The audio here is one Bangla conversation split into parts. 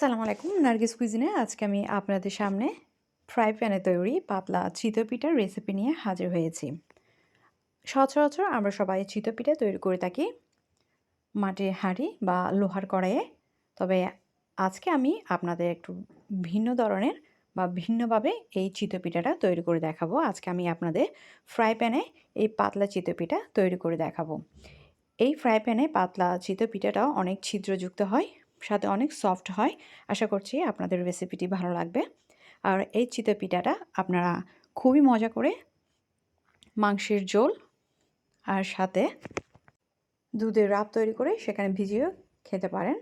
আসসালামু আলাইকুম, নার্গিস কুইজিনে আজকে আমি আপনাদের সামনে ফ্রাই প্যানে তৈরি পাতলা চিতই পিঠার রেসিপি নিয়ে হাজির হয়েছি। সচরাচর আমরা সবাই চিতই পিঠা তৈরি করে থাকি মাটির হাঁড়ি বা লোহার কড়াইয়ে। তবে আজকে আমি আপনাদের একটু ভিন্ন ধরনের বা ভিন্নভাবে এই চিতই পিঠাটা তৈরি করে দেখাবো। আজকে আমি আপনাদের ফ্রাই প্যানে এই পাতলা চিতই পিঠা তৈরি করে দেখাবো। এই ফ্রাই প্যানে পাতলা চিতই পিঠাটাও অনেক ছিদ্রযুক্ত হয় সাথে অনেক সফট হয়। আশা করছি আপনাদের রেসিপিটি ভালো লাগবে। আর এই চিতই পিঠাটা আপনারা খুবই মজা করে মাংসের ঝোল আর সাথে দুধের রাব তৈরি করে সেখানে ভিজিয়েও খেতে পারেন।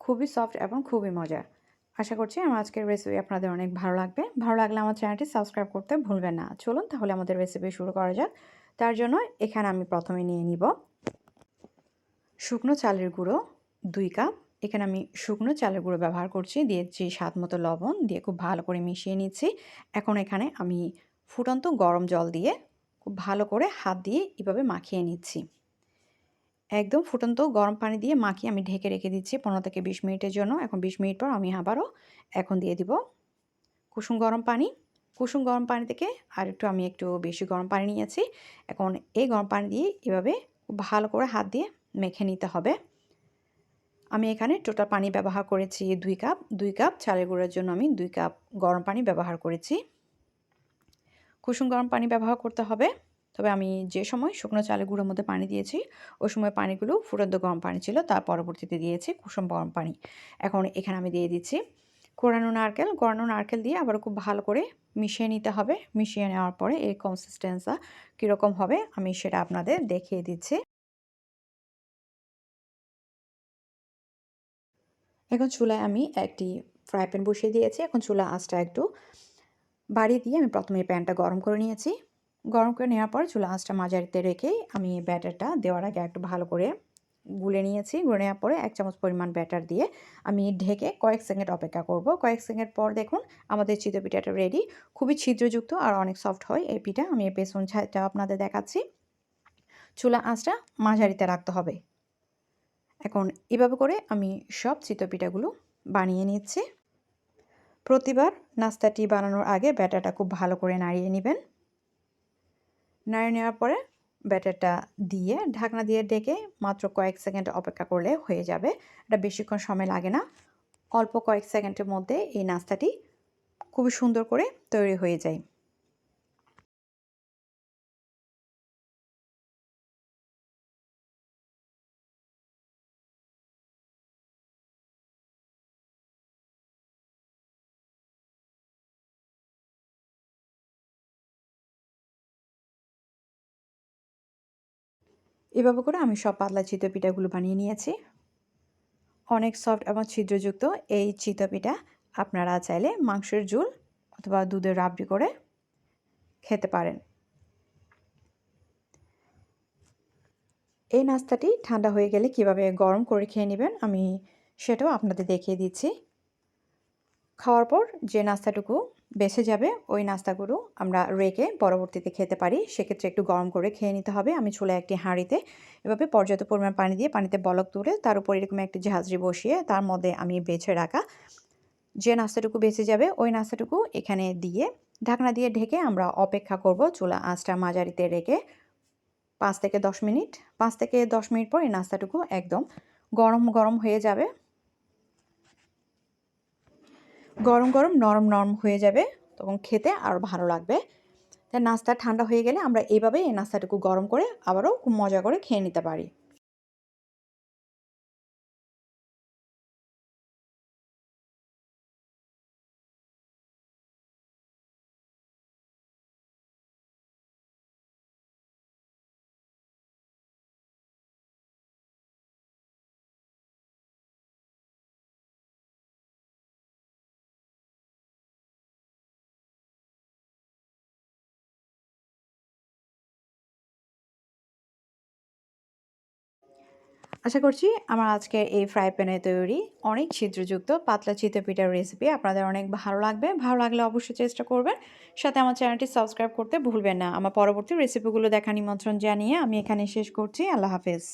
খুবই সফট এবং খুবই মজা। আশা করছি আমার আজকের রেসিপি আপনাদের অনেক ভালো লাগবে। ভালো লাগলে আমার চ্যানেলটি সাবস্ক্রাইব করতে ভুলবেন না। চলুন তাহলে আমাদের রেসিপি শুরু করা যাক। তার জন্য এখানে আমি প্রথমে নিয়ে নিব শুকনো চালের গুঁড়ো দুই কাপ এখানে আমি শুকনো চালের গুঁড়ো ব্যবহার করছি দিয়েছি স্বাদ মতো লবণ দিয়ে খুব ভালো করে মিশিয়ে নিচ্ছি। এখন এখানে আমি ফুটন্ত গরম জল দিয়ে খুব ভালো করে হাত দিয়ে এভাবে মাখিয়ে নিচ্ছি। একদম ফুটন্ত গরম পানি দিয়ে মাখিয়ে আমি ঢেকে রেখে দিচ্ছি পনেরো থেকে বিশ মিনিটের জন্য। এখন বিশ মিনিট পর আমি আবারও এখন দিয়ে দিব কুসুম গরম পানি। কুসুম গরম পানি থেকে আর একটু আমি একটু বেশি গরম পানি নিয়েছি। এখন এই গরম পানি দিয়ে এভাবে খুব ভালো করে হাত দিয়ে মেখে নিতে হবে। আমি এখানে টোটাল পানি ব্যবহার করেছি দুই কাপ দুই কাপ চালের গুঁড়োর জন্য আমি দুই কাপ গরম পানি ব্যবহার করেছি। কুসুম গরম পানি ব্যবহার করতে হবে, তবে আমি যে সময় শুকনো চালের গুঁড়োর মধ্যে পানি দিয়েছি, ওই সময় পানিগুলো ফুটন্ত গরম পানি ছিল তার পরবর্তীতে দিয়েছি কুসুম গরম পানি। এখন এখানে আমি দিয়ে দিচ্ছি কোরানো নারকেল। কোরানো নারকেল দিয়ে আবার খুব ভালো করে মিশিয়ে নিতে হবে। মিশিয়ে নেওয়ার পরে এই কনসিস্টেন্সা কীরকম হবে আমি সেটা আপনাদের দেখিয়ে দিচ্ছি। এখন চুলায় আমি একটি ফ্রাই প্যান বসিয়ে দিয়েছি। এখন চুলা আঁচটা একটু বাড়িয়ে দিয়ে আমি প্রথমে প্যানটা গরম করে নিয়েছি। গরম করে নেওয়ার পর চুলা আঁচটা মাঝারিতে রেখে আমি ব্যাটারটা দেওয়ার আগে একটু ভালো করে গুলে নিয়েছি। গুলে নেওয়ার পরে এক চামচ পরিমাণ ব্যাটার দিয়ে আমি ঢেকে কয়েক সেকেন্ড অপেক্ষা করব। কয়েক সেকেন্ড পর দেখুন আমাদের চিতো পিঠাটা রেডি খুবই ছিদ্রযুক্ত আর অনেক সফট হয় এই পিঠা। আমি এই পেছন ছাইটা আপনাদের দেখাচ্ছি। চুলা আঁচটা মাঝারিতে রাখতে হবে। এখন এভাবে করে আমি সব চিতপিঠাগুলো বানিয়ে নিচ্ছি। প্রতিবার নাস্তাটি বানানোর আগে ব্যাটারটা খুব ভালো করে নাড়িয়ে নেবেন। নাড়িয়ে নেওয়ার পরে ব্যাটারটা দিয়ে ঢাকনা দিয়ে ডেকে মাত্র কয়েক সেকেন্ড অপেক্ষা করলে হয়ে যাবে। এটা বেশিক্ষণ সময় লাগে না। অল্প কয়েক সেকেন্ডের মধ্যে এই নাস্তাটি খুবই সুন্দর করে তৈরি হয়ে যায়। এভাবে করে আমি সব পাতলা চিতো পিঠাগুলো বানিয়ে নিয়েছি। অনেক সফট এবং ছিদ্রযুক্ত এই চিতো পিঠা আপনারা চাইলে মাংসের ঝোল অথবা দুধের রাবড়ি করে খেতে পারেন। এই নাস্তাটি ঠান্ডা হয়ে গেলে কীভাবে গরম করে খেয়ে নেবেন আমি সেটাও আপনাদের দেখিয়ে দিচ্ছি। খাওয়ার পর যে নাস্তাটুকু বেঁচে যাবে, ওই নাস্তাগুলো আমরা রেখে পরবর্তীতে খেতে পারি। সেক্ষেত্রে একটু গরম করে খেয়ে নিতে হবে। আমি চুলে একটি হাঁড়িতে এভাবে পর্যাপ্ত পরিমাণ পানি দিয়ে পানিতে বলক তুলে তার উপর এরকম একটি ঝাঁঝরি বসিয়ে তার মধ্যে আমি বেছে রাখা যে নাস্তাটুকু বেঁচে যাবে, ওই নাস্তাটুকু এখানে দিয়ে ঢাকনা দিয়ে ঢেকে আমরা অপেক্ষা করব চুলা আঁচটা মাঝারিতে রেখে পাঁচ থেকে দশ মিনিট। পাঁচ থেকে দশ মিনিট পর এই নাস্তাটুকু একদম গরম গরম হয়ে যাবে। গরম গরম, নরম নরম হয়ে যাবে। তখন খেতে আরও ভালো লাগবে। তাই নাস্তা ঠান্ডা হয়ে গেলে আমরা এইভাবেই এই নাস্তাটুকু গরম করে আবারও খুব মজা করে খেয়ে নিতে পারি। আশা করছি আমার আজকের এই ফ্রাই প্যানে তৈরি অনেক ছিদ্রযুক্ত, পাতলা চিতে পিঠার রেসিপি আপনাদের অনেক ভালো লাগবে। ভালো লাগলে অবশ্যই চেষ্টা করবেন। সাথে আমার চ্যানেলটি সাবস্ক্রাইব করতে ভুলবেন না। আমার পরবর্তী রেসিপিগুলো দেখা নিমন্ত্রণ জানিয়ে আমি এখানে শেষ করছি। আল্লাহ হাফেজ।